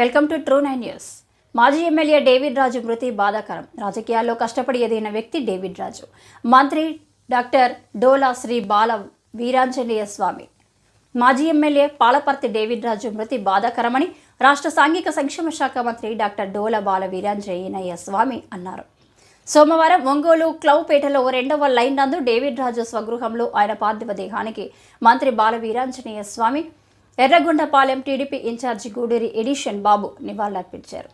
Welcome to true nine news. మాజీ MLA David Raju మృతి బాధాకరం. రాజకీయాల్లో కష్టపడి ఎదిగిన వ్యక్తి డేవిడ్ రాజు. మంత్రి డాక్టర్ డోలా శ్రీ బాల వీరాంజనేయ స్వామి. మాజీ ఎమ్మెల్యే పాలపర్తి డేవిడ్ రాజు మృతి బాధాకరమని రాష్ట్ర సాంఘిక సంక్షేమ శాఖ మంత్రి డాక్టర్ డోల బాల వీరాంజనేయ స్వామి అన్నారు. సోమవారం ఒంగోలు క్లౌపేటలో రెండవ లైన్ నందు డేవిడ్ రాజు స్వగృహంలో ఆయన పార్థివ దేహానికి మంత్రి Bala Veeranjaneya Swamy Yerragondapalem TDP in charge Guduri edition Babu నివాళులర్పించారు.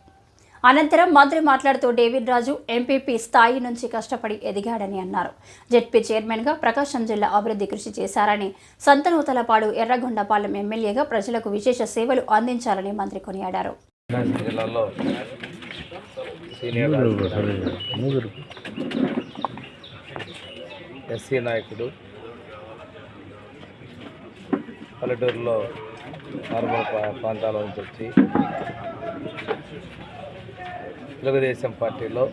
అనంతరం మంత్రి మాట్లాడుతూ డేవిడ్ రాజు ఎంపీపీ స్థాయి నుంచి కష్టపడి ఎదిగాడని అన్నారు. జెడ్పీ చైర్మన్గా ప్రకాశం జిల్లా అభివృద్ధి కృషి చేశారని సంతనూతలపాడు ఎర్రగొండపాలెం ఎమ్మెల్యేగా ప్రజలకు విశేష సేవలు అందించాలని మంత్రి కొనియాడారు. ఎస్సీ నాయకుడు పల్లెటూరులో మారుమూల ప్రా- ప్రాంతాల నుంచి వచ్చి తెలుగుదేశం పార్టీలో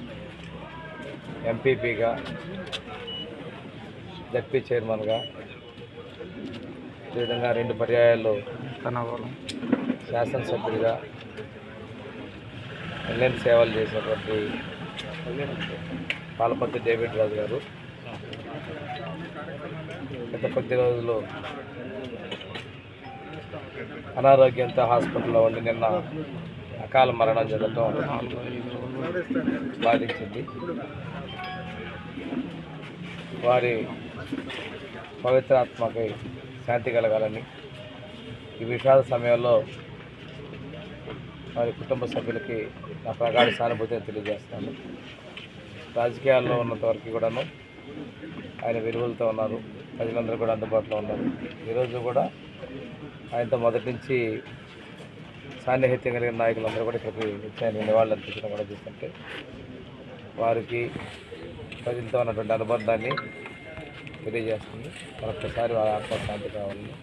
ఎంపీపీగా జడ్పీ చైర్మన్గా అదేవిధంగా రెండు పర్యాయాలు శాసనసభ్యుడిగా ఎన్నెన్ని సేవలు చేసినటువంటి పాలపర్తి డేవిడ్ రాజు గారు. గత కొద్ది రోజులు అనారోగ్యంతో హాస్పిటల్లో ఉండి నిన్న అకాల మరణం జరగటం బాధించింది. వారి పవిత్రాత్మకి శాంతి కలగాలని ఈ విషాద సమయంలో వారి కుటుంబ సభ్యులకి నా ప్రగాఢ సానుభూతిని తెలియజేస్తాను రాజకీయాల్లో ఉన్నంత వరకు కూడాను ఆయన విలువలతో ఉన్నారు. ప్రజలందరూ కూడా అందుబాటులో ఉన్నారు. ఈరోజు కూడా ఆయనతో మొదటి నుంచి సాన్నిహిత్యం కలిగిన నాయకులందరూ కూడా ఇక్కడికి వచ్చాయని ఆయన నివాళులు కూడా చూస్తుంటే వారికి ప్రజలతో ఉన్నటువంటి అనుబంధాన్ని తెలియజేస్తుంది. మరొకసారి వారి ఆత్మశాంతి కావాలని